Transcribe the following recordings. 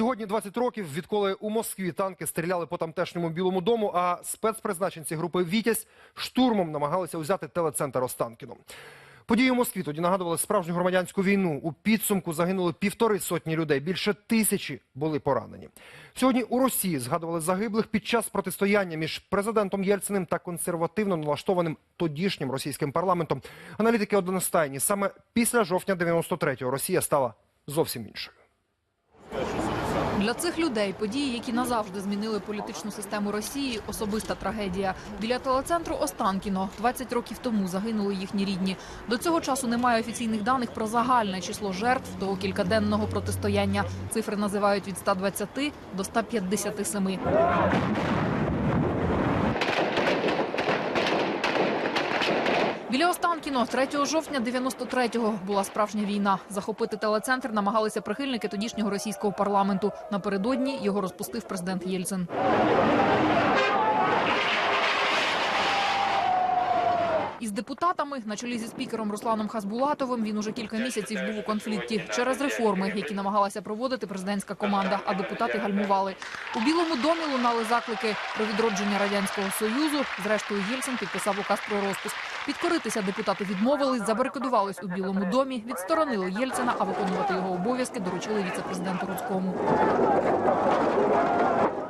Сьогодні 20 років, відколи у Москві танки стріляли по тамтешньому Білому дому, а спецпризначенці групи Вітязь штурмом намагалися взяти телецентр Останкіно. Події у Москві тоді нагадували справжню громадянську війну. У підсумку загинули півтори сотні людей. Більше тисячі були поранені. Сьогодні у Росії згадували загиблих під час протистояння між президентом Єльциним та консервативно налаштованим тодішнім російським парламентом. Аналітики одностайні. Саме після жовтня 93-го Росія стала зовсім іншою. Для цих людей події, які назавжди змінили політичну систему Росії, особиста трагедія. Біля телецентру Останкіно 20 років тому загинули їхні рідні. До цього часу немає офіційних даних про загальне число жертв того кількаденного протистояння. Цифри називають від 120 до 157. Біля Останкіно 3 жовтня 93-го була справжня війна. Захопити телецентр намагалися прихильники тодішнього російського парламенту. Напередодні його розпустив президент Єльцин. Із депутатами на чолі зі спікером Русланом Хасбулатовим він уже кілька місяців був у конфлікті через реформи, які намагалася проводити президентська команда, а депутати гальмували. У Білому домі лунали заклики про відродження радянського союзу. Зрештою, Єльцин підписав указ про розпуск. Підкоритися депутати відмовились, забарикадувались у Білому домі, відсторонили Єльцина, а виконувати його обов'язки доручили віце-президенту Руцькому.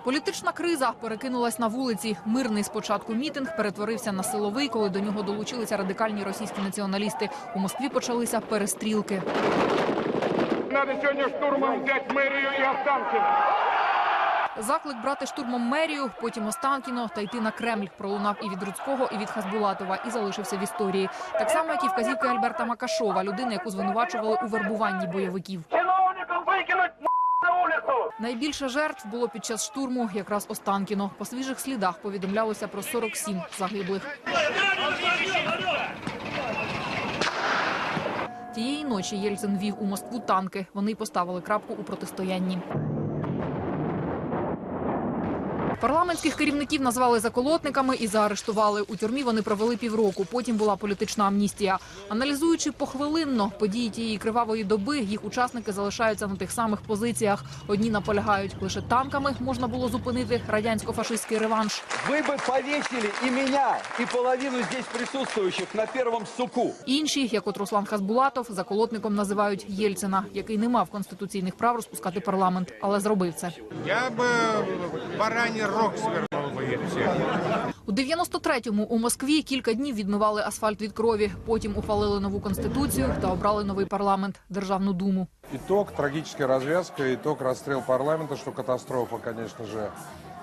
Політична криза перекинулась на вулиці. Мирний спочатку мітинг перетворився на силовий, коли до нього долучилися радикальні російські націоналісти. У Москві почалися перестрілки. Надо сегодня штурмом взять мэрию и Останкино. Заклик брати штурмом мерію, потім Останкіно та йти на Кремль пролунав і від Руцького, і від Хасбулатова, і залишився в історії. Так само, як і вказівки Альберта Макашова, людини, яку звинувачували у вербуванні бойовиків. На улицу! Найбільше жертв було під час штурму якраз Останкіно. По свіжих слідах повідомлялося про 47 загиблих. Тієї ночі Єльцин вів у Москву танки. Вони поставили крапку у протистоянні. Парламентських керівників назвали заколотниками і заарештували. У тюрмі вони провели півроку. Потім була політична амністія. Аналізуючи похвилинно події тієї кривавої доби, їх учасники залишаються на тих самих позиціях. Одні наполягають, лише танками можна було зупинити радянсько-фашистський реванш. Вы бы повесили и меня, и половину здесь присутствующих на первом суку. Інші, як от Руслан Хасбулатов, заколотником називають Єльцина, який не мав конституційних прав розпускати парламент, але зробив це. Я бы бараний рог свернул бы их. У 93-му у Москві кілька днів відмивали асфальт від крові. Потім ухвалили нову конституцію та обрали новий парламент Державну думу. Итог, трагическая развязка, итог расстрел парламента, что катастрофа, конечно же.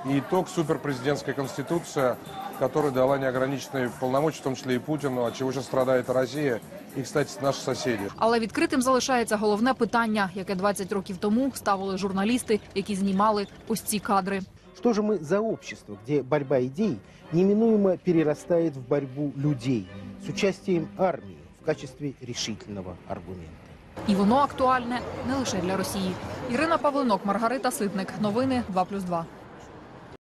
И итог суперпрезидентская конституция, которая дала неограниченные полномочия, в том числе и Путину, от чего сейчас страдает Россия и, кстати, наши соседи. Але відкритим залишається головне питання, яке 20 років тому ставили журналісти, які знімали ось ці кадри. Что же мы за общество, где борьба идей неминуемо перерастает в борьбу людей с участием армии в качестве решительного аргумента? І воно актуальне не лише для Росії. Ірина Павлинок, Маргарита Ситник. Новини 2+,2.